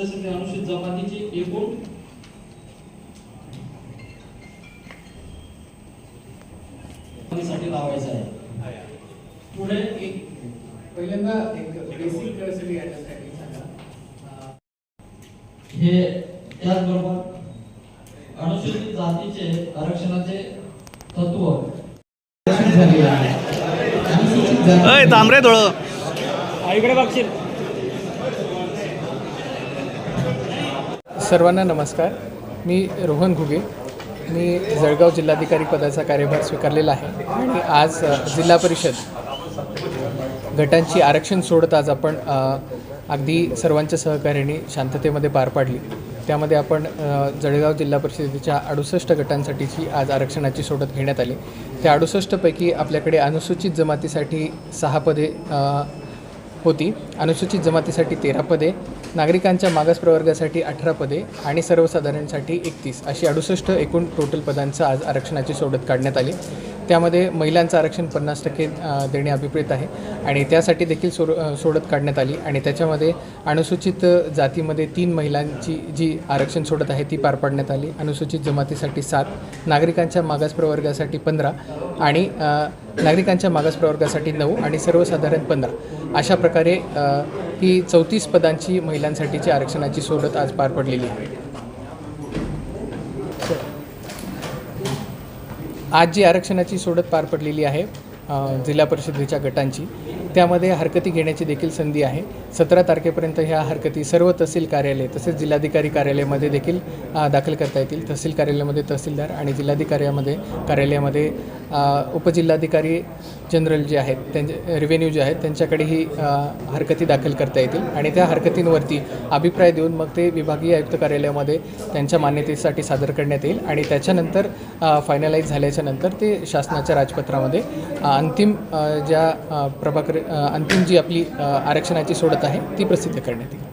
अनुसूचित जमातीची एकूणसाठी लावायचं आहे. पुढे एक पहिल्यांदा एक बेसिक सगळी सांगा. हे त्याचबरोबर अनुसूचित जातीचे आरक्षणाचे तत्व. आहे अनुसूचित जाती- अय तांबरे सर्वांना नमस्कार. मी रोहन घुगे. मी जळगाव जिल्हाधिकारी पदाचा कार्यभार स्वीकारलेला आहे. आणि आज जिल्हा परिषद गटांची आरक्षण सोडत आज आपण अगदी सर्वांच्या सहकार्याने शांततेमध्ये पार पाडली. त्यामध्ये आपण जळगाव जिल्हा परिषदेच्या अडुसष्ट गटांसाठीची आज आरक्षणाची सोडत घेण्यात आली. त्या अडुसष्टपैकी आपल्याकडे अनुसूचित जमातीसाठी सहा पदे होती. अनुसूचित जमातीसाठी तेरा पदे नागरिकांच्या मागास प्रवर्गासाठी अठरा पदे आणि सर्वसाधारणसाठी एकतीस अशी अडुसष्ट एकूण टोटल पदांचं आज आरक्षणाची सोडत काढण्यात आली. त्यामध्ये महिलांचं आरक्षण पन्नास टक्के देणे अभिप्रेत आहे. आणि त्यासाठी देखील सोड सोडत काढण्यात आली. आणि त्याच्यामध्ये अनुसूचित जातीमध्ये तीन महिलांची जी आरक्षण सोडत आहे ती पार पाडण्यात आली. अनुसूचित जमातीसाठी सात नागरिकांच्या मागास प्रवर्गासाठी पंधरा आणि नागरिकांच्या मागास प्रवर्गासाठी नऊ आणि सर्वसाधारण पंधरा. अशा प्रकारे ही चौतीस पदांची महिलांसाठीची आरक्षणाची सोडत आज पार पडलेली आहे. आज जी आरक्षणाची सोडत पार पडलेली आहे जिल्हा परिषदेच्या गटांची त्यामध्ये हरकती घेण्याची देखील संधी आहे. सतरा तारखेपर्यंत ह्या हरकती सर्व तहसील कार्यालय तसेच जिल्हाधिकारी कार्यालयामध्ये देखील दाखल करता येतील. तहसील कार्यालयामध्ये तहसीलदार आणि जिल्हाधिकाऱ्यामध्ये कार्यालयामध्ये उपजिल्हाधिकारी जनरल जे आहेत त्यांचे रेव्हेन्यू जे आहेत त्यांच्याकडेही हरकती दाखल करता येतील. आणि त्या हरकतींवरती अभिप्राय देऊन मग ते विभागीय आयुक्त कार्यालयामध्ये त्यांच्या मान्यतेसाठी सादर करण्यात येईल. आणि त्याच्यानंतर फायनलाईज झाल्याच्यानंतर ते शासनाच्या राजपत्रामध्ये अंतिम ज्या प्रभाकर अंतिम जी आपली आरक्षणाची सोडत आहे ती प्रसिद्ध करण्यात येईल.